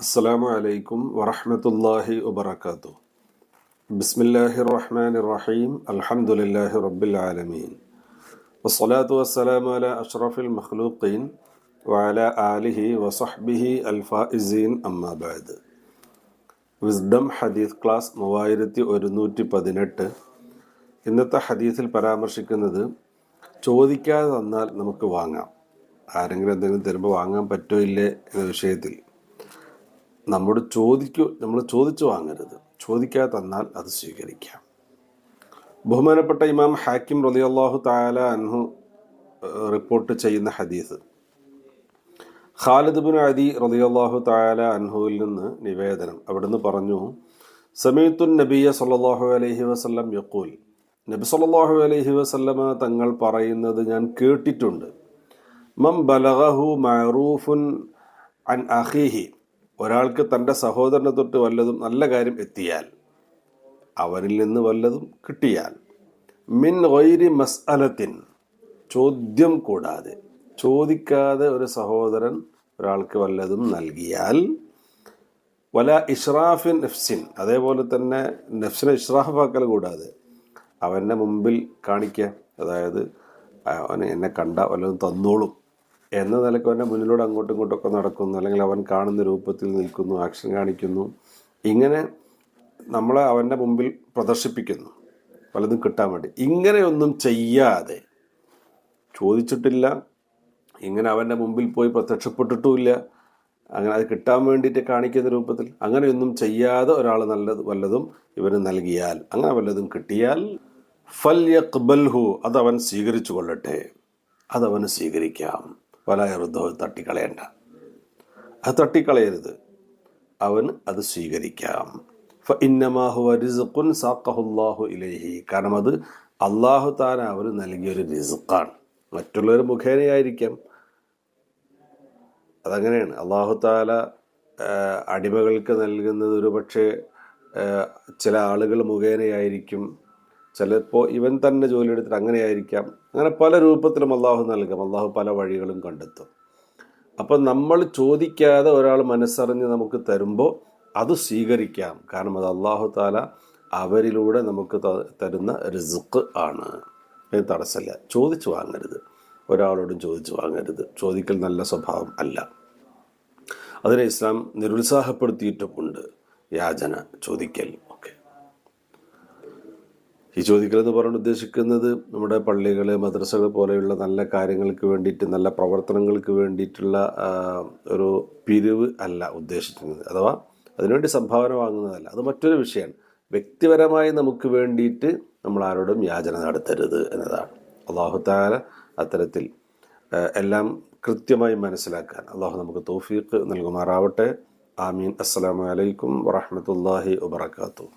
അസ്സലാമു അലൈക്കും വറഹ്മത്തുള്ളാഹി വബറകാതുഹു ബിസ്മില്ലാഹിർ റഹ്മാനിർ റഹീം അൽഹംദുലില്ലാഹി റബ്ബിൽ ആലമീൻ വസ്സലാത്തു വസ്സലാമു അലാ അഷ്റഫിൽ മഖ്ലൂഖീൻ വഅലാ ആലിഹി വസഹ്ബിഹി അൽഫായിസീൻ അമ്മാ ബഅദ് വിസ്ഡം ഹദീസ് ക്ലാസ് മൂവായിരത്തി ഒരുന്നൂറ്റി പതിനെട്ട് ഇന്നത്തെ ഹദീസിൽ പരാമർശിക്കുന്നത് ചോദിക്കാതെ തന്നാൽ നമുക്ക് വാങ്ങാം. ആരെങ്കിലും എന്തെങ്കിലും തരുമ്പോൾ വാങ്ങാൻ പറ്റോ ഇല്ലേ എന്ന വിഷയത്തിൽ നമ്മോട് ചോദിക്കൂ നമ്മൾ ചോദിച്ചു വാങ്ങരുത്. ചോദിക്കാതെ തന്നാൽ അത് സ്വീകരിക്കാം. ബഹുമാനപ്പെട്ട ഇമാം ഹാക്കിം റളിയല്ലാഹു താല അൻഹു റിപ്പോർട്ട് ചെയ്യുന്ന ഹദീസ്. ഖാലിദ് ബിൻ അദി റളിയല്ലാഹു താല അൻഹുവിൽ നിന്ന് നിവേദനം. അവിടുന്ന് പറഞ്ഞു സമീത്തുൻ നബിയ സല്ലല്ലാഹു അലൈഹി വസല്ലം യക്കൂൽ നബി സല്ലല്ലാഹു അലൈഹി വസല്ലമ തങ്ങൾ പറയുന്നത് ഞാൻ കേട്ടിട്ടുണ്ട്. മം ബലഗഹു മഅറൂഫുൻ അൻ അഖീഹി. ഒരാൾക്ക് തന്റെ സഹോദരനെ തൊട്ട് വല്ലതും നല്ല കാര്യം എത്തിയാൽ അവരിൽ നിന്ന് വല്ലതും കിട്ടിയാൽ മിൻ ഗൈരി മസ്അലത്തിൻ ചോദ്യം കൂടാതെ ചോദിക്കാതെ ഒരു സഹോദരൻ ഒരാൾക്ക് വല്ലതും നൽകിയാൽ വല ഇഷ്റാഫിൻ നഫ്സിൻ അതേപോലെ തന്നെ നഫ്സിനെ ഇഷ്റാഫാക്കൽ കൂടാതെ അവന്റെ മുമ്പിൽ കാണിക്കുക അതായത് എന്നെ കണ്ട വല്ലതും തന്നോളും. എന്ന നിലയ്ക്ക് അവന്റെ മുന്നിലൂടെ അങ്ങോട്ടും ഇങ്ങോട്ടൊക്കെ നടക്കുന്നു. അല്ലെങ്കിൽ അവൻ കാണുന്ന രൂപത്തിൽ നിൽക്കുന്നു ആക്ഷൻ കാണിക്കുന്നു. ഇങ്ങനെ നമ്മളെ അവന്റെ മുമ്പിൽ പ്രദർശിപ്പിക്കുന്നു. പലതും കിട്ടാൻ വേണ്ടി. ഇങ്ങനെയൊന്നും ചെയ്യാതെ ചോദിച്ചിട്ടില്ല. ഇങ്ങനെ അവന്റെ മുമ്പിൽ പോയി പ്രത്യക്ഷപ്പെട്ടിട്ടുമില്ല. അങ്ങനെ അത് കിട്ടാൻ വേണ്ടിയിട്ട് കാണിക്കുന്ന രൂപത്തിൽ അങ്ങനെയൊന്നും ചെയ്യാതെ ഒരാൾ നല്ലത് വല്ലതും ഇവന് നൽകിയാൽ അങ്ങനെ വല്ലതും കിട്ടിയാൽ ഫൽ യഖ്ബൽഹു അതവൻ സ്വീകരിച്ചു കൊള്ളട്ടെ അതവന് സ്വീകരിക്കാം. വലയറുദ്ധോ തട്ടിക്കളയണ്ട. അത് തട്ടിക്കളയരുത്. അവന് അത് സ്വീകരിക്കാം. ഇന്നമാഹുവ റിസുഖുൻ സാക്കഹുല്ലാഹു ഇലൈഹി. കാരണം അത് അള്ളാഹു താൻ അവന് നൽകിയൊരു റിസുഖാണ്. മറ്റുള്ളവർ മുഖേനയായിരിക്കാം. അതങ്ങനെയാണ്. അള്ളാഹു താല അടിമകൾക്ക് നൽകുന്നത് ഒരു പക്ഷേ ചില ആളുകൾ മുഖേനയായിരിക്കും. ചിലപ്പോൾ ഇവൻ തന്നെ ജോലി എടുത്തിട്ട് അങ്ങനെയായിരിക്കാം. അങ്ങനെ പല രൂപത്തിലും അള്ളാഹു നൽകാം. അള്ളാഹു പല വഴികളും കണ്ടെത്തും. അപ്പം നമ്മൾ ചോദിക്കാതെ ഒരാൾ മനസ്സറിഞ്ഞ് നമുക്ക് തരുമ്പോൾ അത് സ്വീകരിക്കാം. കാരണം അത് അള്ളാഹു താല അവരിലൂടെ നമുക്ക് തരുന്ന റിസുക്ക് ആണ്. തടസ്സമില്ല. ചോദിച്ചു വാങ്ങരുത്. ഒരാളോടും ചോദിച്ചു വാങ്ങരുത്. ചോദിക്കൽ നല്ല സ്വഭാവം അല്ല. അതിനെ ഇസ്ലാം നിരുത്സാഹപ്പെടുത്തിയിട്ടുമുണ്ട്. യാചന ചോദിക്കൽ. ഈ ചോദിക്കൽ എന്ന് പറഞ്ഞ് ഉദ്ദേശിക്കുന്നത് നമ്മുടെ പള്ളികൾ മദ്രസകൾ പോലെയുള്ള നല്ല കാര്യങ്ങൾക്ക് വേണ്ടിയിട്ട് നല്ല പ്രവർത്തനങ്ങൾക്ക് വേണ്ടിയിട്ടുള്ള ഒരു പിരിവ് അല്ല ഉദ്ദേശിക്കുന്നത്. അഥവാ അതിനുവേണ്ടി സംഭാവന വാങ്ങുന്നതല്ല. അത് മറ്റൊരു വിഷയമാണ്. വ്യക്തിപരമായി നമുക്ക് വേണ്ടിയിട്ട് നമ്മൾ ആരോടും യാചന നടത്തരുത് എന്നതാണ്. അള്ളാഹു താല അത്തരത്തിൽ എല്ലാം കൃത്യമായി മനസ്സിലാക്കാൻ അള്ളാഹു നമുക്ക് തൗഫീഖ് നൽകുമാറാവട്ടെ. ആമീൻ. അസ്സലാമു അലൈക്കും വറഹ്മത്തുള്ളാഹി വബറകാതുഹു.